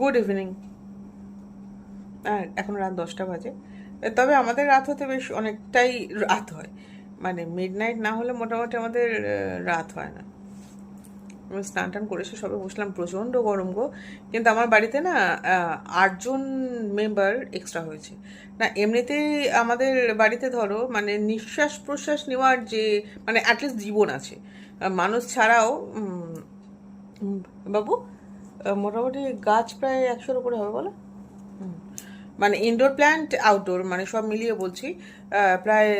Good evening এখন রাত দশটা বাজে। তবে আমাদের রাত হতে বেশ অনেকটাই রাত হয়। মানে মিড নাইট না হলে মোটামুটি আমাদের রাত হয় না। আমি স্নান টান করে এসে সবে বসলাম, প্রচণ্ড গরম গো। কিন্তু আমার বাড়িতে না আটজন মেম্বার এক্সট্রা হয়েছে। না, এমনিতেই আমাদের বাড়িতে ধরো মানে নিঃশ্বাস প্রশ্বাস নেওয়ার যে মানে অ্যাটলিস্ট জীবন আছে। মানুষ ছাড়াও বাবু? মোটামুটি গাছ প্রায় একশোর উপরে হবে, বলো? মানে ইনডোর প্ল্যান্ট আউটডোর মানে সব মিলিয়ে বলছি প্রায়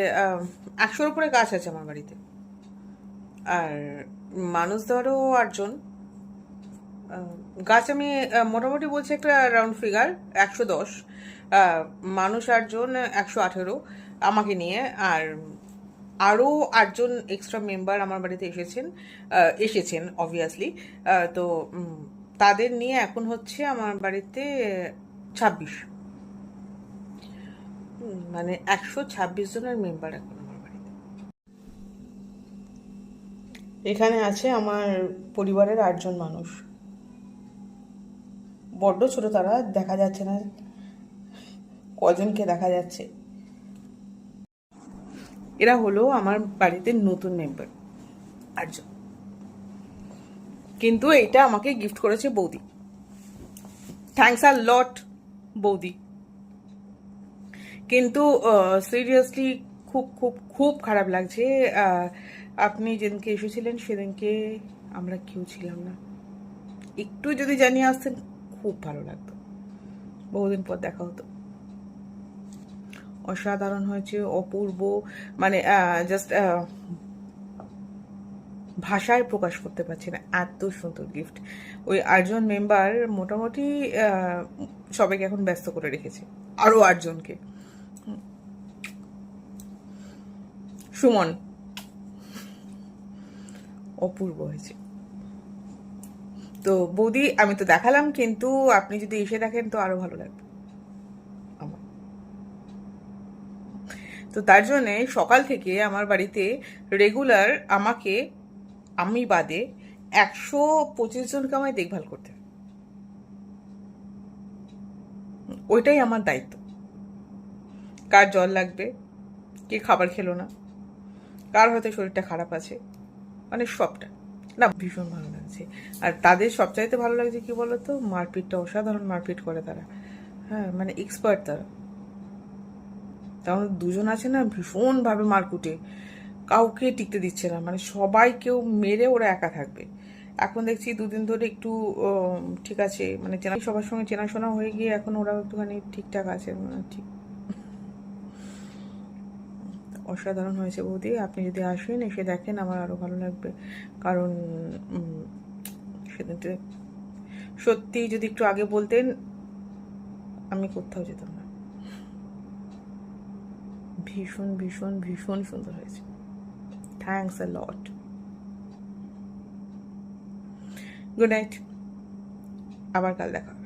একশোর উপরে গাছ আছে আমার বাড়িতে। আর মানুষ ধরো আটজন গাছ আমি মোটামুটি বলছি একটা রাউন্ড ফিগার একশো দশ। মানুষ আটজন, একশো আঠেরো আমাকে নিয়ে। আর আরও আটজন এক্সট্রা মেম্বার আমার বাড়িতে এসেছেন এসেছেন অবভিয়াসলি তো তাদের নিয়ে এখন হচ্ছে আমার বাড়িতে ছাব্বিশ। মানে একশো ছাব্বিশ জনের মেম্বার এখন আমার বাড়িতে। এখানে আছে আমার পরিবারের আটজন মানুষ। বড্ড ছোট তারা, দেখা যাচ্ছে না কজনকে দেখা যাচ্ছে। এরা হলো আমার বাড়িতে নতুন মেম্বার আটজন। কিন্তু এটা আমাকে গিফট করেছে বৌদি। থ্যাংকস আর লট বৌদি। কিন্তু সিরিয়াসলি খুব খুব খুব খারাপ লাগছে। আপনি যেদিনকে এসেছিলেন, সেদিনকে আমরা কেউ ছিলাম না। একটু যদি জানিয়ে আসতেন, খুব ভালো লাগতো। বহুদিন পর দেখা হতো। অসাধারণ হয়েছে, অপূর্ব। মানে জাস্ট ভাষায় প্রকাশ করতে পারছি না। এত সুন্দর গিফট ওই আটজন মেম্বার মোটামুটি সবাইকে এখন ব্যস্ত করে রেখেছে। আরও আটজনকে। সুমন। অপূর্ব হয়েছে। তো বৌদি, আমি তো দেখালাম, কিন্তু আপনি যদি এসে দেখেন, তো আরও ভালো লাগবে। তো তার জন্যে সকাল থেকে আমার বাড়িতে রেগুলার আমাকে আমি বাদে একশো পঁচিশ জনকে আমায় দেখভাল করতে ওইটাই আমার দায়িত্ব। কার জল লাগবে? কে খাবার খেলো না? কার হয়তো শরীরটা খারাপ আছে? মানে সবটা। না, ভীষণ ভালো লাগছে। আর তাদের সবচাইতে ভালো লাগছে কি বলতো? মারপিটটা অসাধারণ মারপিট করে তারা। হ্যাঁ মানে এক্সপার্ট তারা। তেমন দুজন আছে না, ভীষণভাবে মারকুটে। কাউকে টিকতে দিচ্ছে না। মানে সবাই কেউ মেরে ওরা একা থাকবে। এখন দেখছি দুদিন ধরে একটু ঠিক আছে মানে চেনা সবার সঙ্গে চেনাশোনা হয়ে গিয়ে এখন ওরা একটুখানি ঠিকঠাক আছে মানে ঠিক। অসাধারণ হয়েছে বৌদি আপনি যদি আসেন এসে দেখেন আমার আরও ভালো লাগবে। কারণ উম, সেদিনতে সত্যি যদি একটু আগে বলতেন আমি কোথাও যেতাম না। ভীষণ ভীষণ ভীষণ সুন্দর হয়েছে। Thanks a lot good night আবার কাল দেখা হবে।